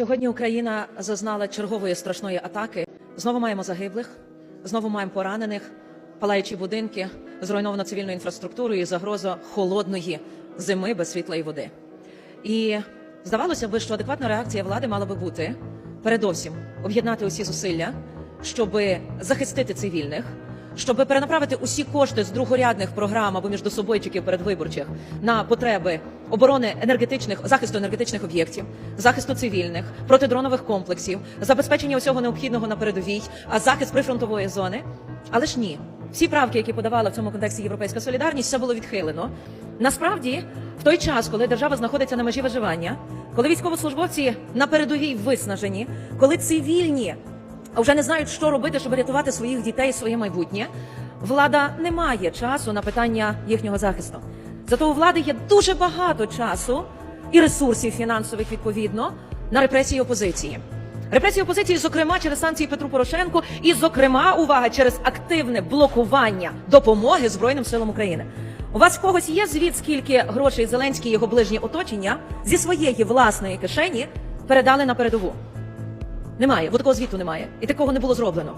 Сьогодні Україна зазнала чергової страшної атаки. Знову маємо загиблих, знову маємо поранених, палаючі будинки, зруйновано цивільну інфраструктуру і загроза холодної зими без світла і води. І здавалося би, що адекватна реакція влади мала би бути передовсім об'єднати усі зусилля, щоб захистити цивільних, щоб перенаправити усі кошти з другорядних програм або міждособойчиків передвиборчих на потреби оборони енергетичних захисту енергетичних об'єктів, захисту цивільних, протидронових комплексів, забезпечення усього необхідного на передовій, а захист прифронтової зони. Але ж ні, всі правки, які подавала в цьому контексті Європейська солідарність, все було відхилено. Насправді, в той час, коли держава знаходиться на межі виживання, коли військовослужбовці на передовій виснажені, коли цивільні вже не знають, що робити, щоб рятувати своїх дітей, своє майбутнє, влада не має часу на питання їхнього захисту. Зато у влади є дуже багато часу і ресурсів фінансових відповідно на репресії опозиції. Репресії опозиції, зокрема, через санкції Петру Порошенку, і, зокрема, увага через активне блокування допомоги Збройним силам України. У вас в когось є звіт, скільки грошей Зеленський і його ближнє оточення зі своєї власної кишені передали на передову? Немає, бо такого звіту немає, і такого не було зроблено.